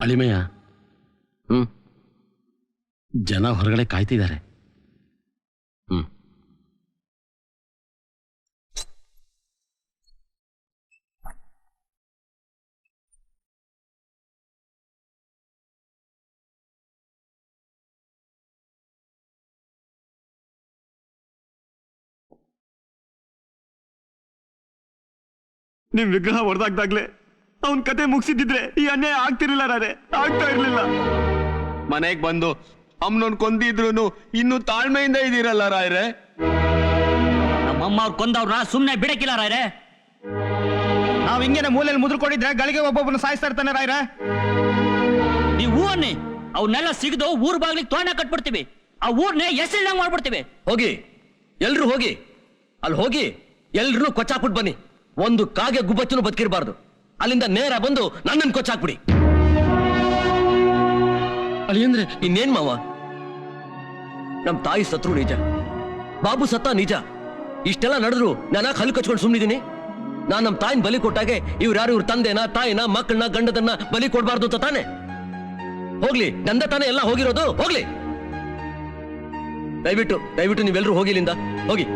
ಅಳಿಮಯ್ಯ ಹ್ಮ್. ಜನ ಹೊರಗಡೆ ಕಾಯ್ತಿದ್ದಾರೆ. ಹ್ಮ್. ನಿಮ್ ವಿಗ್ರಹ ಹೊಡೆದಾಗ್ದಾಗ್ಲೆ ಅವನ್ ಕತೆ ಮುಗಿಸಿದ್ರೆ ಈ ಅನ್ಯಾಯ ಆಗ್ತಿರ್ಲಿಲ್ಲ ರಾರೆ ಆಗ್ತಾ ಇರ್ಲಿಲ್ಲ. ಮನೆಗ್ ಬಂದು ಅಮ್ಮನೊಂದ್ ಕೊಂದಿದ್ರು ಇನ್ನು ತಾಳ್ಮೆಯಿಂದ ಇದೀರಲ್ಲ ರಾಯ್ರೆ? ನಮ್ಮಮ್ಮ ಅವ್ರು ಕೊಂದವ್ರನ್ನ ಸುಮ್ನೆ ಬಿಡಕಿಲ್ಲ ರಾಯ್ರೆ. ನಾವ್ ಹಿಂಗೇನೆ ಮೂಲೆಯಲ್ಲಿ ಮುದ್ರಕೊಂಡಿದ್ರೆ ಗಳಿಗೆ ಒಬ್ಬೊಬ್ಬನ ಸಾಯಿಸ್ತಾ ಇರ್ತಾನೆ ರಾಯ್ರೆ. ನೀವು ಹೂ ಅನ್ನಿ ಅವನ್ನೆಲ್ಲ ಸಿಗದು ಊರ್ ಬಾಗ್ಲಿಗೆ ತೋರಣ ಕಟ್ಬಿಡ್ತೀವಿ. ಆ ಊರ್ನೆ ಹೆಸರಿನಂಗ್ ಮಾಡ್ಬಿಡ್ತೀವಿ. ಹೋಗಿ ಎಲ್ರು ಹೋಗಿ. ಅಲ್ಲಿ ಹೋಗಿ ಎಲ್ರು ಕೊಚ್ಚಾಕ್ಬಿಟ್ಟು ಬನ್ನಿ. ಒಂದು ಕಾಗೆ ಗುಬ್ಬಚ್ಚನು ಬದುಕಿರಬಾರ್ದು. ಅಲ್ಲಿಂದ ನೇರ ಬಂದು ನನ್ನನ್ನು ಕೊಚ್ಚಾಕ್ಬಿಡಿ. ಅಳಿಯಂದ್ರೆ ಇನ್ನೇನ್ ಮಾವ? ನಮ್ ತಾಯಿ ಸತ್ರು ನಿಜ. ಬಾಬು ಸತ್ತ ನಿಜ. ಇಷ್ಟೆಲ್ಲ ನಡೆದ್ರು ನಾನು ಹಲ್ಲು ಕಚ್ಕೊಂಡು ಸುಮ್ಮನಿದ್ದೀನಿ ನಾನ್ ನಮ್ ತಾಯಿನ ಬಲಿ ಕೊಟ್ಟಾಗೆ ಇವ್ರು ಯಾರು ಇವ್ರ ತಂದೆನ, ತಾಯಿನ, ಮಕ್ಕಳನ್ನ, ಗಂಡದನ್ನ ಬಲಿ ಕೊಡಬಾರ್ದು ಅಂತ ತಾನೆ. ಹೋಗ್ಲಿ, ನಂದ ತಾನೇ ಎಲ್ಲ ಹೋಗಿರೋದು, ಹೋಗ್ಲಿ. ದಯವಿಟ್ಟು ದಯವಿಟ್ಟು ನೀವೆಲ್ಲರೂ ಹೋಗಿಲಿಂದ ಹೋಗಿ.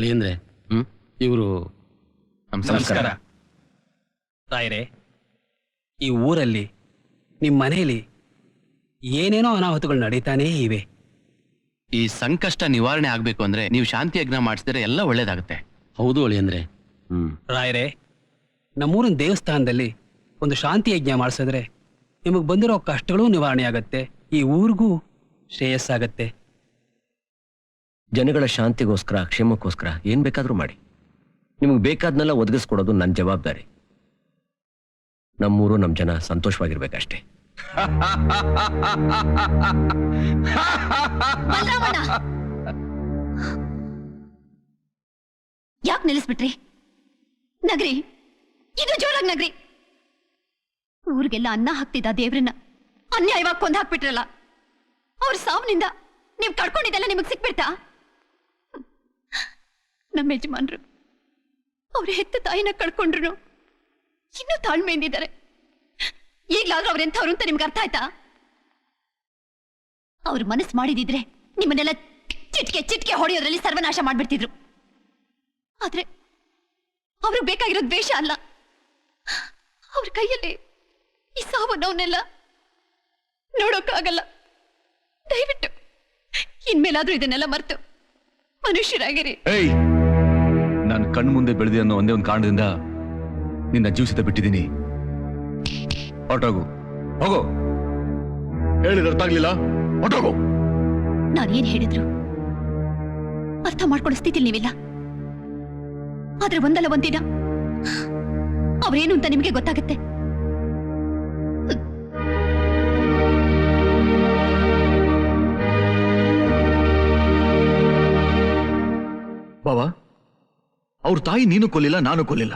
ಅಳಿಯಂದ್ರೆ ಹ್ಮ್? ಇವರು ನಮಸ್ಕಾರ. ರಾಯರೇ ಈ ಊರಲ್ಲಿ ನಿಮ್ಮ ಮನೆಯಲ್ಲಿ ಏನೇನೋ ಅನಾಹುತಗಳು ನಡೀತಾನೇ ಇವೆ. ಈ ಸಂಕಷ್ಟ ನಿವಾರಣೆ ಆಗ್ಬೇಕು ಅಂದ್ರೆ ನೀವು ಶಾಂತಿ ಯಜ್ಞ ಮಾಡಿಸಿದ್ರೆ ಎಲ್ಲ ಒಳ್ಳೇದಾಗುತ್ತೆ. ಹೌದು ಅಳಿಯಂದ್ರೆ ಹ್ಮ್. ರಾಯರೇ ನಮ್ಮೂರಿನ ದೇವಸ್ಥಾನದಲ್ಲಿ ಒಂದು ಶಾಂತಿ ಯಜ್ಞ ಮಾಡಿಸಿದ್ರೆ ನಿಮಗೆ ಬಂದಿರೋ ಕಷ್ಟಗಳು ನಿವಾರಣೆ ಆಗತ್ತೆ ಈ ಊರಿಗೂ ಶ್ರೇಯಸ್ಸಾಗತ್ತೆ. ಜನಗಳ ಶಾಂತಿಗೋಸ್ಕರ, ಕ್ಷೇಮಕ್ಕೋಸ್ಕರ ಏನ್ ಬೇಕಾದರೂ ಮಾಡಿ. ನಿಮಗೆ ಬೇಕಾದ್ನೆಲ್ಲ ಒದಗಿಸ್ಕೊಡೋದು ನನ್ನ ಜವಾಬ್ದಾರಿ. ನಮ್ಮೂರು ನಮ್ಮ ಜನ ಸಂತೋಷವಾಗಿರ್ಬೇಕಷ್ಟೇ. ಯಾಕೆ ನಿಲ್ಲಿಸ್ಬಿಟ್ರಿ? ನಗ್ರಿ. ಇದು ಜೋರಾಗ್ ನಗ್ರಿ. ಊರಿಗೆಲ್ಲ ಅನ್ನ ಹಾಕ್ತಿದ್ದ ದೇವ್ರನ್ನ. ಅನ್ಯಾಯವಾಗಿ ಕೊಂದ್ ಹಾಕ್ಬಿಟ್ರಲ್ಲ. ಅವ್ರ ಸಾವನಿಂದ ನೀವ್ ಕಳ್ಕೊಂಡಿದ್ದೆಲ್ಲ ನಿಮಗೆ ಸಿಕ್ಬಿಡ್ತಾ? ಯಜಮಾನ್ರು. ಅವ್ರ ಹೆತ್ತ ತಾಯಿನ ಕಳ್ಕೊಂಡ್ರು ಇನ್ನೂ ತಾಳ್ಮೆಯಿಂದಿದ್ದಾರೆ. ಈಗ್ಲಾದ್ರೂ ಅವ್ರೆಂಥವ್ರು ಅಂತ ನಿಮ್ಗೆ ಅರ್ಥ ಆಯ್ತಾ? ಅವ್ರು ಮನಸ್ಸು ಮಾಡಿದಿದ್ರೆ ನಿಮ್ಮನ್ನೆಲ್ಲ ಚಿಟ್ಕೆ ಚಿಟ್ಕೆ ಹೊಡೆಯೋದ್ರಲ್ಲಿ ಸರ್ವನಾಶ ಮಾಡ್ಬಿಡ್ತಿದ್ರು. ಆದ್ರೆ ಅವ್ರಿಗೆ ಬೇಕಾಗಿರೋ ದ್ವೇಷ ಅಲ್ಲ. ಅವ್ರ ಕೈಯಲ್ಲಿ ಈ ಸಾವು ನೋವನ್ನೆಲ್ಲ ನೋಡೋಕ್ಕಾಗಲ್ಲ. ದಯವಿಟ್ಟು ಇನ್ಮೇಲಾದ್ರೂ ಇದನ್ನೆಲ್ಲ ಮರೆತು ಮನುಷ್ಯರಾಗಿರಿ. ಏಯ್ ಕಣ್ಣು ಮುಂದೆ ಬೆಳೆದಿ ಅನ್ನೋ ಒಂದೇ ಒಂದು ಕಾರಣದಿಂದ ನಿನ್ನ ಜೀವಿಸಿದ ಬಿಟ್ಟಿದ್ದೀನಿ. ಹೊರಟೋಗು. ಹೋಗು. ಹೇಳಿದ ಅರ್ಥ ಆಗ್ಲಿಲ್ಲ? ಹೊರಟೋಗು. ನಾನೇನ್ ಹೇಳಿದ್ರು? ಅರ್ಥ ಮಾಡ್ಕೊಳ್ಳೋ ಸ್ಥಿತಿಲಿ ನೀವಿಲ್ಲ. ಆದ್ರೆ ಒಂದಲ್ಲ ಒಂದಿನ. ಅವ್ರೇನು ಅಂತ ನಿಮಗೆ ಗೊತ್ತಾಗುತ್ತೆ? ಬಾವಾ. ಅವ್ರ ತಾಯಿ ನೀನು ಕೊಲ್ಲಿಲ್ಲ ನಾನು ಕೊಲ್ಲಿಲ್ಲ.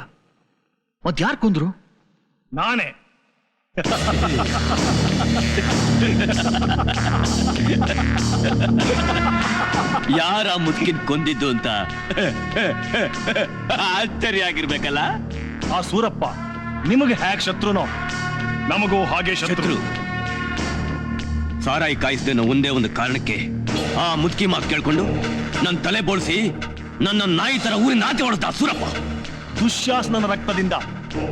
ಮತ್ ಯಾರು ಕೊಂದ್ರು? ನಾನೇ. ಯಾರ ಮುದುಕಿನ್ ಕೊಂದಿದ್ದು ಅಂತ? ಆಶ್ಚರ್ಯ ಆಗಿರ್ಬೇಕಲ್ಲ ಆ ಸೂರಪ್ಪ ನಿಮಗೆ ಹ್ಯಾಕ್ ಶತ್ರುನೋ? ನಮಗೂ ಹಾಗೆ ಶತ್ರು. ಸಾರಾಯಿ ಕಾಯಿಸ್ದೇನೋ ಒಂದೇ ಒಂದು ಕಾರಣಕ್ಕೆ ಆ ಮುದುಕಿ ಮಾತು ಕೇಳ್ಕೊಂಡು ನನ್ನ ತಲೆ ಬೋಳ್ಸಿ ನನ್ನ ನಾಯಿ ತರ ಊರಿನ ಆಚೆ ಹೊಡೆದ ಸೂರಪ್ಪ? ದುಶ್ಯಾಸನನ ರಕ್ತದಿಂದ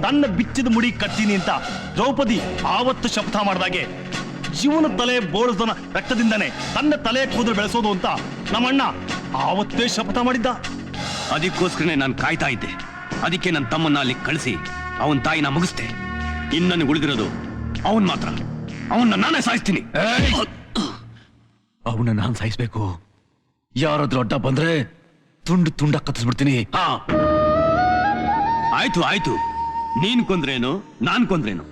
ತನ್ನ ಬಿಚ್ಚಿದ ಮುಡಿ ಕಟ್ತೀನಿ ಅಂತ ದ್ರೌಪದಿ ಆವತ್ತು ಶಬ್ದ ಮಾಡಿದಾಗೆ. ಶಿವನ ತಲೆ ಬೋಳದನ ರಕ್ತದಿಂದನೇ ತನ್ನ ತಲೆ ಕೂದಲು ಬೆಳೆಸೋದು ಅಂತ ನಮ್ಮಣ್ಣ ಆವತ್ತೇ ಶಪಥ ಮಾಡಿದ್ದ. ಅದಕ್ಕೋಸ್ಕರನೇ ನಾನು ಕಾಯ್ತಾ ಇದ್ದೆ. ಅದಕ್ಕೆ ನನ್ನ ತಮ್ಮನ್ನ ಅಲ್ಲಿ ಕಳಿಸಿ ಅವನ ತಾಯಿನ ಮುಗಿಸ್ತೆ. ಇನ್ನು ಉಳಿದಿರೋದು ಅವನ್ ಮಾತ್ರ. ಅವನ್ನ ನಾನೇ ಸಾಯಿಸ್ತೀನಿ. ಅವನ್ನ ನಾನು ಸಾಯಿಸ್ಬೇಕು. ಯಾರಾದ್ರೂ ಅಡ್ಡ ಬಂದ್ರೆ ತುಂಡು ತುಂಡ ಕತ್ತಿಸ್ಬಿಡ್ತೀನಿ ಹಾ. ಆಯ್ತು ಆಯ್ತು. ನೀನ್ ಕೊಂದ್ರೇನು ನಾನ್ ಕೊಂದ್ರೇನು.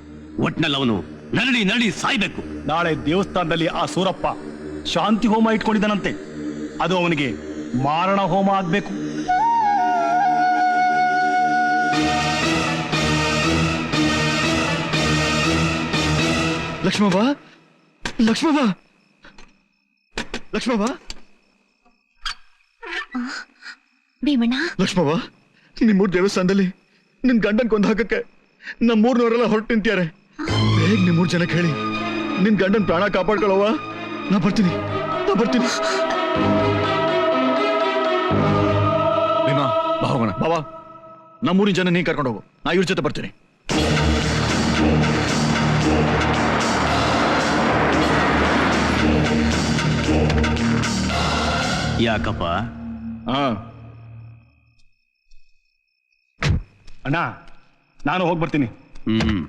ಒಟ್ನಲ್ಲಿ ಅವನು ನರಳಿ ನರಳಿ ಸಾಯ್ಬೇಕು. ನಾಳೆ ದೇವಸ್ಥಾನದಲ್ಲಿ ಆ ಸೂರಪ್ಪ ಶಾಂತಿ ಹೋಮ ಇಟ್ಕೊಂಡಿದ್ದಾನಂತೆ. ಅದು ಅವನಿಗೆ ಮಾರಣ ಹೋಮ ಆಗ್ಬೇಕು. ಲಕ್ಷ್ಮಬ ಲಕ್ಷ್ಮಬ ಲಕ್ಷ್ಮವ್ವ. ಭೀಮಣ್ಣ? ಲಕ್ಷ್ಮವ್ವ ನಿಮ್ಮೂರ್ ದೇವಸ್ಥಾನದಲ್ಲಿ ನಿನ್ ಗಂಡನ್ ಕೊಂದು ಹಾಕಕ್ಕೆ ನಮ್ಮೂರ್ನವರೆಲ್ಲ ಹೊರಟು ನಿಂತ್ಯಾರೆ. ಬೇಗ ನಿಮ್ಮೂರ್ ಜನಕ್ಕೆ ಹೇಳಿ ನಿನ್ ಗಂಡನ್ ಪ್ರಾಣ ಕಾಪಾಡ್ಕೊಳವ ನಾ ಬರ್ತೀನಿ ನಾ ಬರ್ತೀನಿ. ಭೀಮಾ ಬಾ ಹೋಗೋಣ. ಬಾಬಾ ನಮ್ಮೂರಿನ ಜನ ನೀ ಕರ್ಕೊಂಡು ಹೋಗು. ನಾ ಇವ್ರ ಜೊತೆ ಬರ್ತೀನಿ. ಯಾಕಪ್ಪ? ಹಾ. ಅಣ್ಣ ನಾನು ಹೋಗಿ ಬರ್ತೀನಿ ಹ್ಮ್.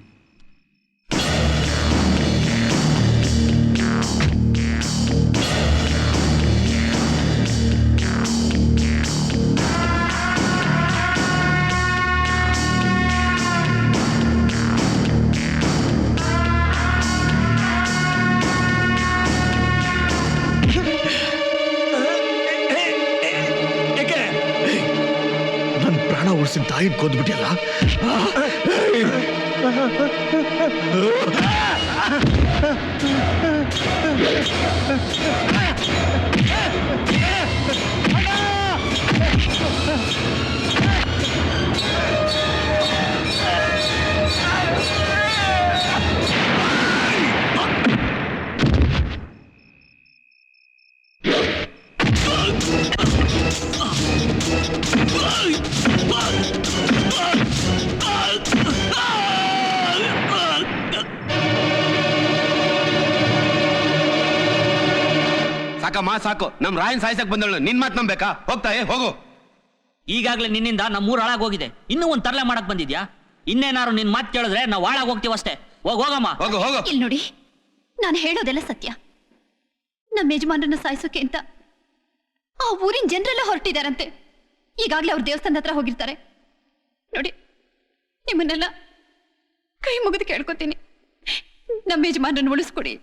ಪ್ರಾಣ ಉಳಿಸಿದ ತಾಯಿನ ಕೊಂದ್ಬಿಟ್ಟಿಯಲ್ಲ ಸಾಕಮ್ಮ ಸಾಕು. ನಮ್ ರಾಯನ್ ಸಾಯ್ಸಕ್ ಬಂದಳು ನಿನ್ ಮಾತ್ ನಂಬೇಕಾ? ಹೋಗ್ತಾ ಏ ಹೋಗು. ಈಗಾಗ್ಲೇ ನಿನ್ನಿಂದ ನಮ್ಮೂರು ಹಾಳಾಗೋಗಿದೆ ಇನ್ನೂ ಒಂದ್ ತರಲೆ ಮಾಡಕ್ ಬಂದಿದ್ಯಾ? ಇನ್ನೇನಾರು ನಿನ್ ಮಾತು ಕೇಳಿದ್ರೆ ನಾವು ಹಾಳಾಗ್ ಹೋಗ್ತೀವಷ್ಟೇ ಹೋಗ್ ಹೋಗಮ್ಮ. ಹೋಗು ಹೋಗು. ಇಲ್ಲಿ ನೋಡಿ ನಾನು ಹೇಳೋದೆಲ್ಲ ಸತ್ಯ. ನಮ್ಮ ಯಜಮಾನರನ್ನ ಸಾಯಿಸೋಕೆ ಅಂತ ಆ ಊರಿನ ಜನರೆಲ್ಲ ಹೊರಟಿದಾರಂತೆ. ಈಗಾಗಲೇ ಅವ್ರ ದೇವಸ್ಥಾನದ ಹತ್ರ ಹೋಗಿರ್ತಾರೆ. ನೋಡಿ ನಿಮ್ಮನ್ನೆಲ್ಲ ಕೈ ಮುಗಿದು ಕೇಳ್ಕೊತೀನಿ. ನಮ್ಮ ಯಜಮಾನರನ್ನ ಉಳಿಸ್ಕೊಡಿ.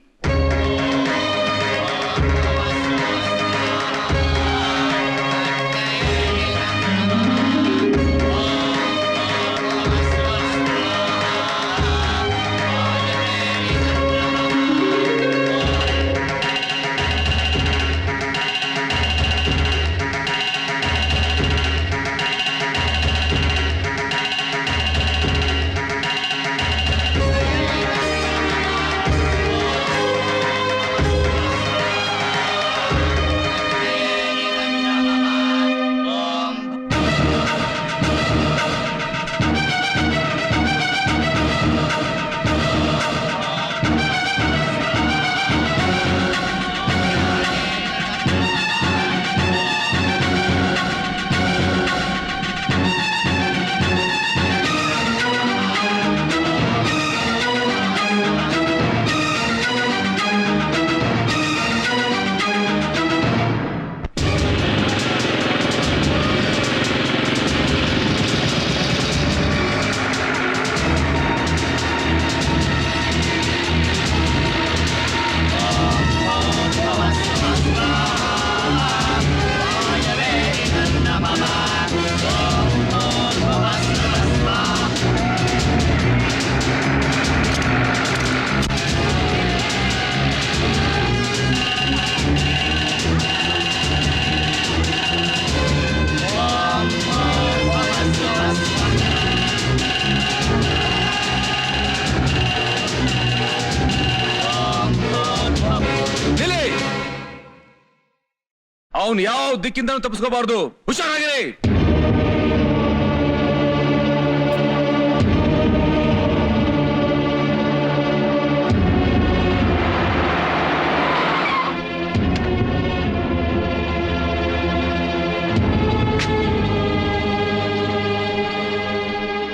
ಅವನ್ ಯಾವ ದಿಕ್ಕಿಂದ ತಪ್ಪಿಸ್ಕೋಬಾರ್ದು. ಹುಷಾರಾಗಿರಿ.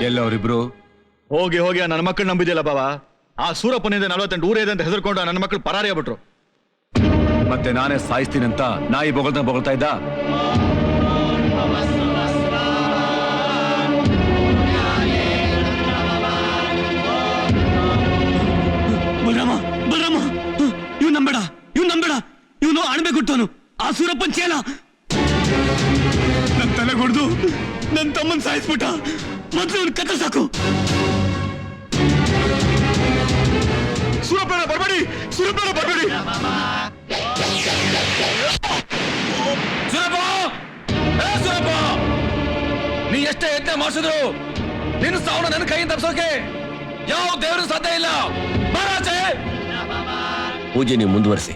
ಎಲ್ಲ ಅವರಿಬ್ರು ಹೋಗಿ ಹೋಗಿ ನನ್ನ ಮಕ್ಕಳು ನಂಬಿದ್ಯಲ್ಲ ಬಾಬಾ? ಆ ಸೂರಪ್ಪನಿಂದ ನಲವತ್ತೆಂಟು ಊರೇ ಇದೆ ಅಂತ ಹೆಸರ್ಕೊಂಡು ನನ್ನ ಮಕ್ಕಳು ಪರಾರಿ ಆಗ್ಬಿಟ್ರು ಮತ್ತೆ ನಾನೇ ಸಾಯಿಸ್ತೀನಂತ ನಾಯಿ ಬೊಗಳ್ತಾ ಬೊಗಳ್ತಾ ಇದ್ದ. ಬರಮ್ಮ ಬರಮ್ಮ. ಇವ್ ನಂಬೇಡ ಇವ್ ನಂಬೇಡ. ಇವನು ಅಣಬೆ ಕೊಟ್ಟವನು ಆ ಸೂರಪ್ಪನ್ ಚೇಲ. ನನ್ ತಲೆ ಹೊಡೆದು ನನ್ ತಮ್ಮನ್ ಸಾಯಿಸ್ಬಿಟ್ಟ. ಮೊದ್ಲು ಅವ್ನ ಕತ್ತ ಸಾಕು. ಮಾಡಿಸಿದ್ರು. ನಿನ್ನ ಸಾವನ್ನ ನನ್ನ ಕೈಯಿಂದ ತಪ್ಪಿಸೋಕೆ ಯಾವ ದೇವರು ಸಾಧ್ಯ ಇಲ್ಲ. ಮಹಾರಾಜೇ ಪೂಜೆ ನೀವು ಮುಂದುವರಿಸಿ.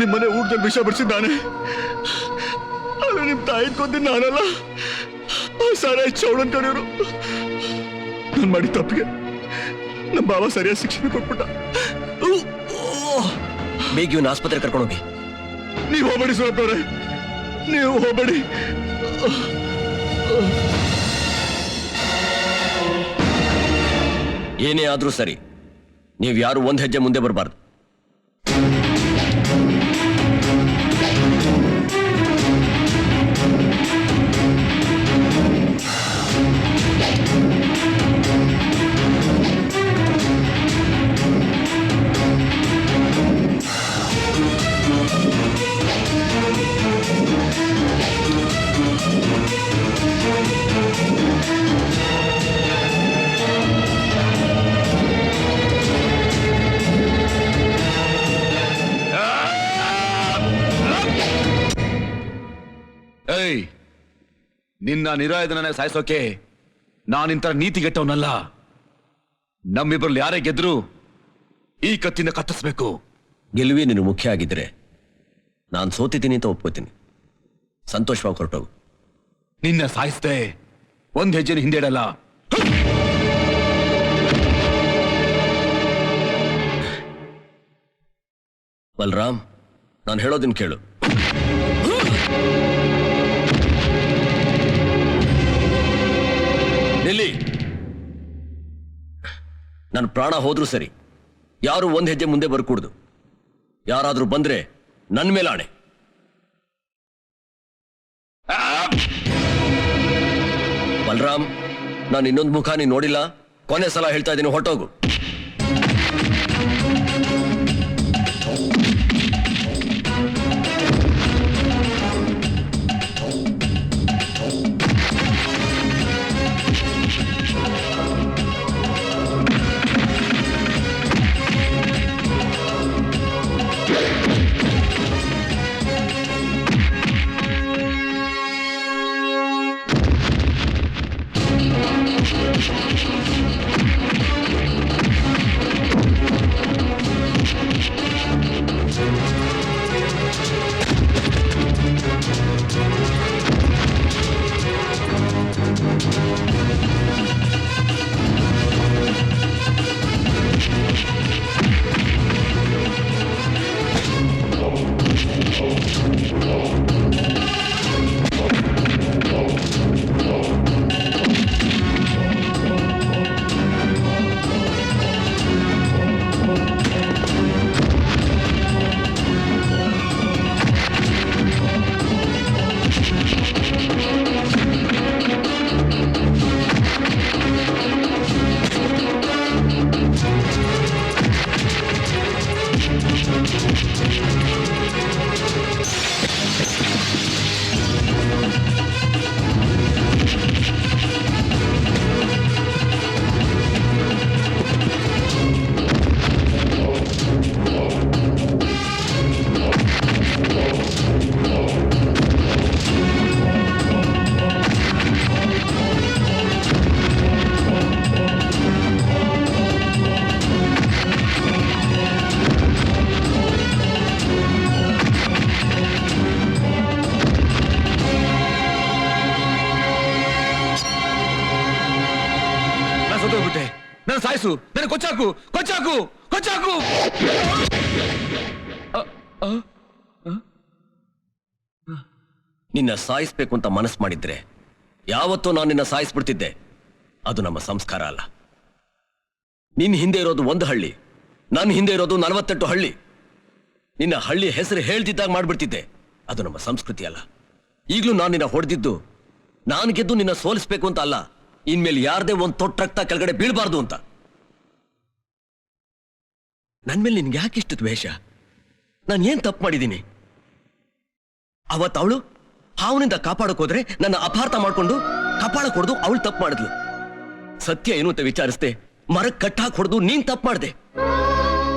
ನಿಮ್ಮನೆ ಊಟದಲ್ಲಿ ವಿಷ ಬಿಡಿಸಿದ್ದಾನೆ. ಅದು ನಿಮ್ ತಾಯಿ ಕೊಂದಿನ ನಾನಲ್ಲ? ಸಾರ ಚೌಡನ್ ಕಡೆಯವರು ನಾನು ಮಾಡಿದ ತಪ್ಪಿಗೆ ನಮ್ಮ ಬಾಬಾ ಸರಿಯಾದ ಶಿಕ್ಷಣ ಕೊಟ್ಬಿಟ್ಟ. ಬೇಗ ಇವನ್ನ ಆಸ್ಪತ್ರೆ ಕರ್ಕೊಂಡೋಗಿ. ನೀವು ಹೋಗ್ಬೇಡಿ ಸುರಪ್ರವ್ರೆ ನೀವು ಹೋಗಬೇಡಿ. ಏನೇ ಆದ್ರೂ ಸರಿ ನೀವು ಯಾರು ಒಂದ್ ಹೆಜ್ಜೆ ಮುಂದೆ ಬರಬಾರ್ದು. ಏಯ್ ನಿನ್ನ ನಿರಾಯುಧನ ಸಾಯಿಸೋಕೆ ನೀತಿ ನೀತಿಗೆಟ್ಟವನಲ್ಲ. ನಮ್ಮಿಬ್ಬರಲ್ಲಿ ಯಾರೇ ಗೆದ್ರು ಈ ಕತ್ತಿನ ಕತ್ತಿಸ್ಬೇಕು ಗೆಲುವೇ ನೀನು ಮುಖ್ಯ ಆಗಿದ್ರೆ ನಾನು ಸೋತಿದ್ದೀನಿ ಅಂತ ಒಪ್ಕೋತೀನಿ. ಸಂತೋಷವಾಗಿ ಹೊರಟೋಗು. ನಿನ್ನ ಸಾಯಿಸ್ದೆ ಒಂದ್ ಹೆಜ್ಜೆನ ಹಿಂದೆ ಇಡಲ್ಲ. ಬಲರಾಮ್ ನಾನು ಹೇಳೋದನ್ನು ಕೇಳು. ನನ್ನ ಪ್ರಾಣ ಹೋದ್ರೂ ಸರಿ, ಯಾರು ಒಂದ್ ಹೆಜ್ಜೆ ಮುಂದೆ ಬರ್ಕೂಡ್ದು. ಯಾರಾದ್ರೂ ಬಂದ್ರೆ ನನ್ ಮೇಲೆ ಆಣೆ ಬಲರಾಮ್, ನಾನು ಇನ್ನೊಂದು ಮುಖ ನೀನ್ ನೋಡಿಲ್ಲ? ಕೊನೆ ಸಲ ಹೇಳ್ತಾ ಇದ್ದೀನಿ, ಹೊರಟೋಗು. ನನ್ನ ಸಾಯಿಸು. ನನ್ನ ಕೊಚ್ಚಾಕು ಕೊಚ್ಚಾಕು ಕೊಚ್ಚಾಕು. ನಿನ್ನ ಸಾಯಿಸ್ಬೇಕು ಅಂತ ಮನಸ್ಸು ಮಾಡಿದ್ರೆ ಯಾವತ್ತೂ ನಾನು ನಿನ್ನ ಸಾಯಿಸ್ಬಿಡ್ತಿದ್ದೆ. ಅದು ನಮ್ಮ ಸಂಸ್ಕಾರ ಅಲ್ಲ. ನಿನ್ನ ಹಿಂದೆ ಇರೋದು ಒಂದು ಹಳ್ಳಿ. ನನ್ನ ಹಿಂದೆ ಇರೋದು ನಲವತ್ತೆಂಟು ಹಳ್ಳಿ. ನಿನ್ನ ಹಳ್ಳಿ ಹೆಸರು ಹೇಳ್ತಿದ್ದಾಗ ಮಾಡ್ಬಿಡ್ತಿದ್ದೆ. ಅದು ನಮ್ಮ ಸಂಸ್ಕೃತಿ ಅಲ್ಲ. ಈಗಲೂ ನಾನು ನಿನ್ನ ಹೊಡೆದಿದ್ದು, ನಾನು ಗೆದ್ದು ನಿನ್ನ ಸೋಲಿಸ್ಬೇಕು ಅಂತ ಅಲ್ಲ. ಇನ್ಮೇಲೆ ಯಾರದೇ ಒಂದು ತೊಟ್ಟ ರಕ್ತ ಕೆಳಗಡೆ ಬೀಳಬಾರ್ದು ಅಂತ. ನನ್ ಮೇಲೆ ನಿನ್ಗೆ ಯಾಕೆ ಇಷ್ಟು ದ್ವೇಷ? ನಾನು ಏನ್ ತಪ್ಪು ಮಾಡಿದ್ದೀನಿ? ಅವತ್ತು ಅವಳು ಹಾವನಿಂದ ಕಾಪಾಡಕ್ ಹೋದ್ರೆ ನನ್ನ ಅಪಾರ್ಥ ಮಾಡ್ಕೊಂಡು ಕಪಾಳ ಕೊಡ್ದು ಅವಳು ತಪ್ಪು ಮಾಡಿದ್ಲು. ಸತ್ಯ ಏನು ಅಂತ ವಿಚಾರಿಸ್ದೆ, ಮರಕ್ ಕಟ್ಟಾಕ್ ಹೊಡೆದು ನೀನ್ ತಪ್ಪು ಮಾಡ್ದೆ.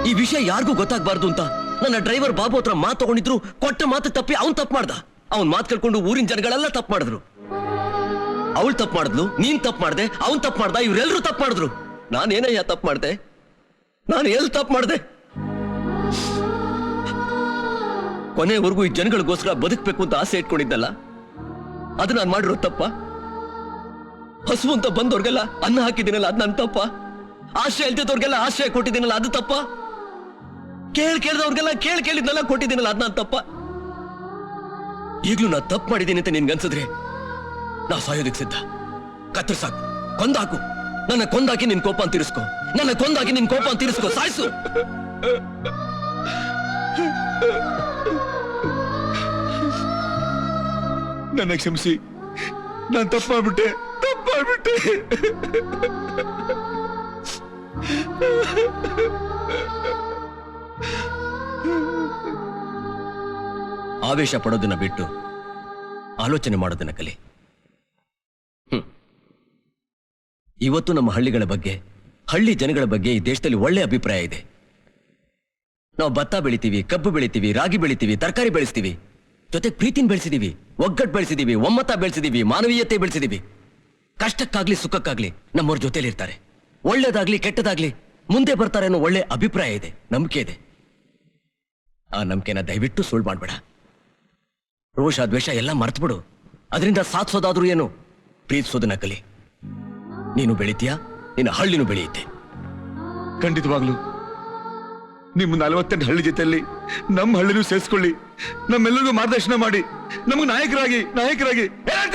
ಈ ವಿಷಯ ಯಾರಿಗೂ ಗೊತ್ತಾಗ್ಬಾರ್ದು ಅಂತ ನನ್ನ ಡ್ರೈವರ್ ಬಾಬು ಹತ್ರ ಮಾತು ತಗೊಂಡಿದ್ರು, ಕೊಟ್ಟ ಮಾತು ತಪ್ಪಿ ಅವ್ನ್ ತಪ್ಪು ಮಾಡ್ದ. ಅವ್ನ್ ಮಾತು ಕೇಳ್ಕೊಂಡು ಊರಿನ ಜನಗಳೆಲ್ಲ ತಪ್ಪು ಮಾಡಿದ್ರು. ಅವಳು ತಪ್ಪು ಮಾಡಿದ್ಲು, ನೀನ್ ತಪ್ಪು ಮಾಡ್ದೆ, ಅವ್ನ್ ತಪ್ಪು ಮಾಡ್ದ, ಇವ್ರೆಲ್ರೂ ತಪ್ಪು ಮಾಡಿದ್ರು. ನಾನೇನಯ್ಯ ತಪ್ಪು ಮಾಡ್ದೆ? ನಾನು ಎಲ್ಲಿ ತಪ್ಪು ಮಾಡಿದೆ? ಕೊನೆವರೆಗೂ ಈ ಜನಗಳಿಗೋಸ್ಕರ ಬದುಕಬೇಕು ಅಂತ ಆಸೆ ಇಟ್ಕೊಂಡಿದ್ದಲ್ಲ? ಅದು ನಾನು ಮಾಡಿರೋ ತಪ್ಪ? ಹಸು ಅಂತ ಬಂದವ್ರಿಗೆಲ್ಲ ಅನ್ನ ಹಾಕಿದ್ದೀನಲ್ಲ, ಅದು ನನ್ನ ತಪ್ಪ? ಆಶ್ರಯ ಇಲ್ದಿದ್ದವ್ರಿಗೆಲ್ಲ ಆಶ್ರಯ ಕೊಟ್ಟಿದ್ದೀನಲ್ಲ, ಅದು ತಪ್ಪ? ಕೇಳ್ ಕೇಳಿದವ್ರಿಗೆಲ್ಲ ಕೇಳ್ ಕೇಳಿದ್ನೆಲ್ಲ ಕೊಟ್ಟಿದ್ದೀನಲ್ಲ, ಅದು ನನ್ನ ತಪ್ಪ? ಈಗಲೂ ನಾ ತಪ್ಪು ಮಾಡಿದ್ದೀನಿ ಅಂತ ನಿನ್ಗನ್ಸಿದ್ರೆ ನಾ ಸಾಯೋದಕ್ಕೆ ಸಿದ್ಧ. ಕತ್ತರಿಸಾಕು, ಕೊಂದಾಕು. ನನ್ನ ಕೊಂದಾಕಿ ನಿನ್ ಕೋಪ ತೀರಿಸ್ಕೊ ನನ್ನ ಕೊಂದಾಗಿ ನಿನ್ ಕೋಪ ತೀರಿಸ್ಕೋ ಸಾಯಿಸು. ನನ್ನ ಕ್ಷಮಿಸಿ. ನಾನು ತಪ್ಪಾಗ್ಬಿಟ್ಟೆ ತಪ್ಪಾಗ್ಬಿಟ್ಟೆ. ಆವೇಶ ಪಡೋದನ್ನ ಬಿಟ್ಟು ಆಲೋಚನೆ ಮಾಡೋದನ್ನ ಕಲಿ. ಹ್ಮ್. ಇವತ್ತು ನಮ್ಮ ಹಳ್ಳಿಗಳ ಬಗ್ಗೆ ಹಳ್ಳಿ ಜನಗಳ ಬಗ್ಗೆ ಈ ದೇಶದಲ್ಲಿ ಒಳ್ಳೆ ಅಭಿಪ್ರಾಯ ಇದೆ. ನಾವು ಭತ್ತ ಬೆಳಿತೀವಿ, ಕಬ್ಬು ಬೆಳಿತೀವಿ, ರಾಗಿ ಬೆಳಿತೀವಿ, ತರಕಾರಿ ಬೆಳೆಸ್ತೀವಿ. ಜೊತೆಗೆ ಪ್ರೀತಿನ ಬೆಳೆಸಿದೀವಿ ಒಗ್ಗಟ್ಟು ಬೆಳೆಸಿದೀವಿ, ಒಮ್ಮತ ಬೆಳೆಸಿದೀವಿ, ಮಾನವೀಯತೆ ಬೆಳೆಸಿದೀವಿ. ಕಷ್ಟಕ್ಕಾಗ್ಲಿ, ಸುಖಕ್ಕಾಗ್ಲಿ ನಮ್ಮವ್ರ ಜೊತೆಲಿ ಇರ್ತಾರೆ ಒಳ್ಳೇದಾಗ್ಲಿ, ಕೆಟ್ಟದಾಗ್ಲಿ ಮುಂದೆ ಬರ್ತಾರೆ ಅನ್ನೋ ಒಳ್ಳೆ ಅಭಿಪ್ರಾಯ ಇದೆ, ನಂಬಿಕೆ ಇದೆ. ಆ ನಂಬಿಕೆನ ದಯವಿಟ್ಟು ಸುಳ್ಳು ಮಾಡಬೇಡ. ರೋಷ, ದ್ವೇಷ ಎಲ್ಲ ಮರ್ತ್ಬಿಡು. ಅದರಿಂದ ಸಾಧಿಸೋದಾದ್ರೂ ಏನು? ಪ್ರೀತಿಸೋದನ್ನ ಕಲಿ ನೀನು ಬೆಳಿತೀಯಾ? ನಿನ್ನ ಹಳ್ಳಿನೂ ಬೆಳೆಯುತ್ತೆ. ಖಂಡಿತವಾಗ್ಲು. ನಿಮ್ಮ ನಲವತ್ತೆಂಟು ಹಳ್ಳಿ ಜೊತೆಯಲ್ಲಿ ನಮ್ಮ ಹಳ್ಳಿನೂ ಸೇರಿಸ್ಕೊಳ್ಳಿ. ನಮ್ಮೆಲ್ಲರಿಗೂ ಮಾರ್ಗದರ್ಶನ ಮಾಡಿ. ನಮಗೆ ನಾಯಕರಾಗಿ ನಾಯಕರಾಗಿ. ಏನ್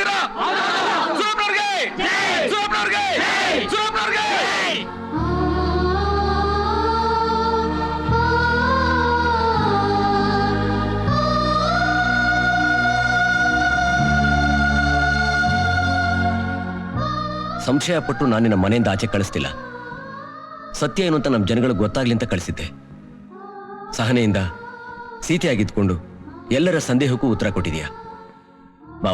ಸಂಶಯ ಪಟ್ಟು ನಾನು ನಿನ್ನ ಮನೆಯಿಂದ ಆಚೆ ಕಳಿಸ್ತಿಲ್ಲ. ಸತ್ಯ ಏನು ಅಂತ ನಮ್ಮ ಜನಗಳಿಗೆ ಗೊತ್ತಾಗ್ಲಿ ಅಂತ ಕಳಿಸಿದ್ದೆ. ಸಹನೆಯಿಂದ ಸೀತೆಯಾಗಿದ್ಕೊಂಡು ಎಲ್ಲರ ಸಂದೇಹಕ್ಕೂ ಉತ್ತರ ಕೊಟ್ಟಿದೆಯಾ ಬಾ